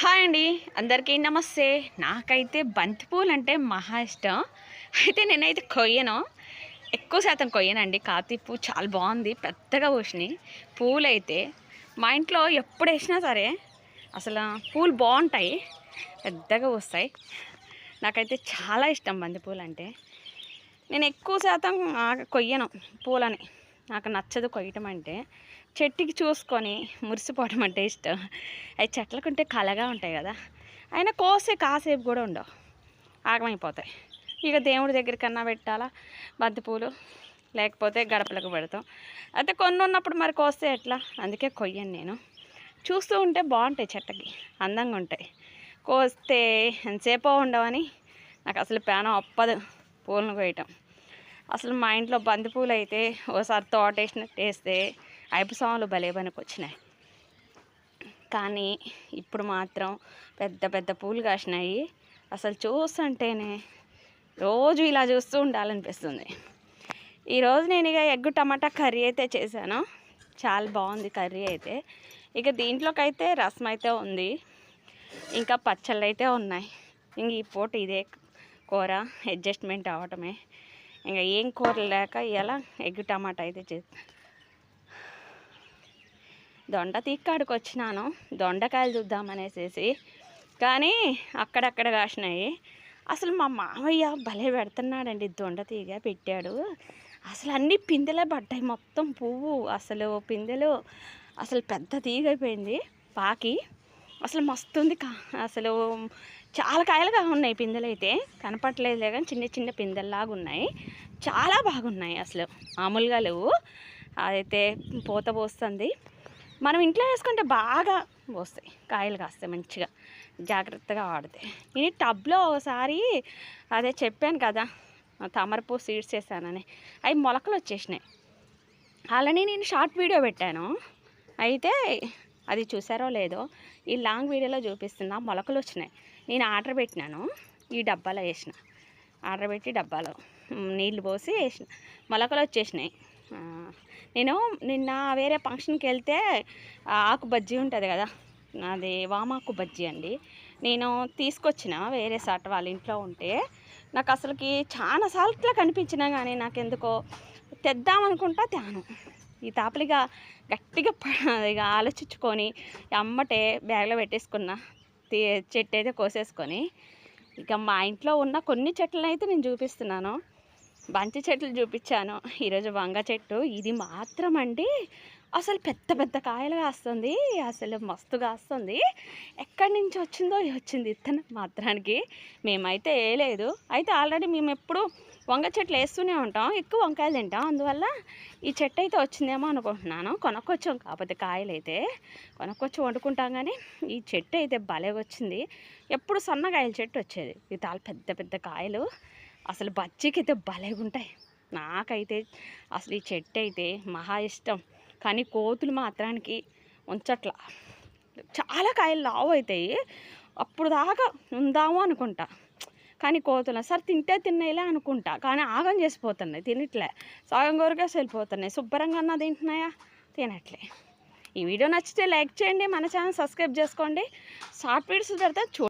Hi అండి. అందరికీ నమస్తే. నాకైతే బంతిపూలు అంటే మహా ఇష్టం. అయితే నేనైతే కొయ్యను. ఎక్కువ శాతం కొయ్యనండి. కాతి పువ్వు చాలా బాగుంది. పెద్దగా పూసినాయి. పూలు అయితే మా ఇంట్లో ఎప్పుడు వేసినా సరే అసలు పూలు బాగుంటాయి. పెద్దగా పూస్తాయి. నాకైతే చాలా ఇష్టం బంతిపూలు అంటే నేను ఎక్కువ శాతం కొయ్యను పూలని. నాకు నచ్చదు కొయ్యటం అంటే. చెట్టుకి చూసుకొని మురిసిపోవడం అంటే ఇష్టం. అవి చెట్లకుంటే కలగా ఉంటాయి కదా. అయినా కోసే కాసేపు కూడా ఉండవు. ఆగమైపోతాయి. ఇక దేవుడి దగ్గరికన్నా పెట్టాలా? బంతిపూలు లేకపోతే గడపలకు పెడతాం. అయితే కొన్ని ఉన్నప్పుడు మరి కోస్తే ఎట్లా? అందుకే కొయ్యను నేను. చూస్తూ ఉంటే బాగుంటాయి చెట్టకి. అందంగా ఉంటాయి. కోస్తే ఎంతసేపో ఉండవని నాకు అసలు పేనం ఒప్పదు పూలను కోయటం. అసలు మా ఇంట్లో బంతిపూలు అయితే ఓసారి తోట వేసినట్టు వేస్తే ఐపసాములు భలే పనికొచ్చినాయి. కానీ ఇప్పుడు మాత్రం పెద్ద పెద్ద పూలు కాసినాయి. అసలు చూస్తుంటేనే రోజు ఇలా చూస్తూ ఉండాలనిపిస్తుంది. ఈరోజు నేను ఇక ఎగ్గు టమాటా కర్రీ అయితే చేశాను. చాలా బాగుంది కర్రీ అయితే. ఇక దీంట్లోకైతే రసం అయితే ఉంది. ఇంకా పచ్చళ్ళు అయితే ఉన్నాయి. ఇంక ఈ పూట ఇదే కూర అడ్జస్ట్మెంట్ అవ్వటమే. ఇంకా ఏం కూర లేక ఇలా ఎగ్ టమాటా అయితే చేస్తాను దొండ తీక్కాడికి వచ్చినాను దొండకాయలు చూద్దామనేసేసి. కానీ అక్కడక్కడ కాసినాయి. అసలు మా మామయ్య భలే పెడుతున్నాడండి దొండ తీగ పెట్టాడు. అసలు అన్ని పిందెలే పడ్డాయి మొత్తం పువ్వు అసలు పిందెలు అసలు పెద్ద తీగ అయిపోయింది పాకి. అసలు మస్తు ఉంది కా అసలు చాలా కాయలుగా ఉన్నాయి పిందెలు అయితే కనపట్లేదులే కానీ చిన్న చిన్న పిందెల్లాగా ఉన్నాయి. చాలా బాగున్నాయి అసలు. మామూలుగా లేవు. అదైతే పూత పోస్తుంది. మనం ఇంట్లో వేసుకుంటే బాగా పోస్తాయి కాయలు కాస్తాయి మంచిగా. జాగ్రత్తగా వాడతాయి నేను టబ్లో ఒకసారి అదే చెప్పాను కదా తమరపు సీడ్స్ వేసానని. అవి మొలకలు వచ్చేసినాయి. అలానే నేను షార్ట్ వీడియో పెట్టాను. అయితే అది చూసారో లేదో ఈ లాంగ్ వీడియోలో చూపిస్తున్నా మొలకలు వచ్చినాయి. నేను ఆర్డర్ పెట్టినాను ఈ డబ్బాలో వేసిన. ఆర్డర్ పెట్టి డబ్బాలో నీళ్ళు పోసి వేసిన. మొలకలు వచ్చేసినాయి. నేను నిన్న వేరే ఫంక్షన్కి వెళ్తే ఆకు బజ్జీ ఉంటుంది కదా అది వామాకు బజ్జీ అండి. నేను తీసుకొచ్చిన వేరే సాట్ వాళ్ళ ఇంట్లో ఉంటే నాకు అసలుకి చాలా సార్లు కనిపించినా కానీ నాకు ఎందుకో తెద్దామనుకుంటా తాను ఈ తాపలిగా గట్టిగా ఇక ఆలోచించుకొని అమ్మటే బ్యాగ్లో పెట్టేసుకున్నా చెట్టు అయితే కోసేసుకొని ఇక మా ఇంట్లో ఉన్న కొన్ని చెట్లను అయితే నేను చూపిస్తున్నాను. బంతి చెట్లు చూపించాను. ఈరోజు వంగ చెట్టు. ఇది మాత్రం అండి అసలు పెద్ద పెద్ద కాయలు కాస్తుంది. అసలు మస్తు కాస్తుంది. ఎక్కడి నుంచి వచ్చిందో వచ్చింది ఇత్తనం మాత్రానికి. మేమైతే వేయలేదు. అయితే ఆల్రెడీ మేము ఎప్పుడు వంగ చెట్లు వేస్తూనే ఉంటాం. ఎక్కువ వంకాయలు తింటాం. అందువల్ల ఈ చెట్టు అయితే వచ్చిందేమో అనుకుంటున్నాను. కొనక్కొచ్చాం కాకపోతే కాయలు అయితే. కొనక్కొచ్చి వండుకుంటాం కానీ ఈ చెట్టు అయితే భలే వచ్చింది. ఎప్పుడు సన్నకాయల చెట్టు వచ్చేది. ఇది చాలా పెద్ద పెద్ద కాయలు. అసలు బజ్జీకి అయితే భలేగా ఉంటాయి నాకైతే అసలు ఈ చెట్టు అయితే మహా ఇష్టం. కానీ కోతులు మాత్రానికి ఉంచట్ల. చాలా కాయలు లావు అవుతాయి అప్పుడు దాకా ఉందాము అనుకుంటా. కానీ కోతులు సరే తింటే తిన్నాయిలే అనుకుంటా. కానీ ఆగం చేసిపోతున్నాయి తినట్లే. సగం కోరికే వెళ్ళిపోతున్నాయి శుభ్రంగా అన్న తింటున్నాయా? తినట్లే. ఈ వీడియో నచ్చితే లైక్ చేయండి మన ఛానల్ సబ్స్క్రైబ్ చేసుకోండి. షార్ట్ వీడియోస్ పెడితే చూ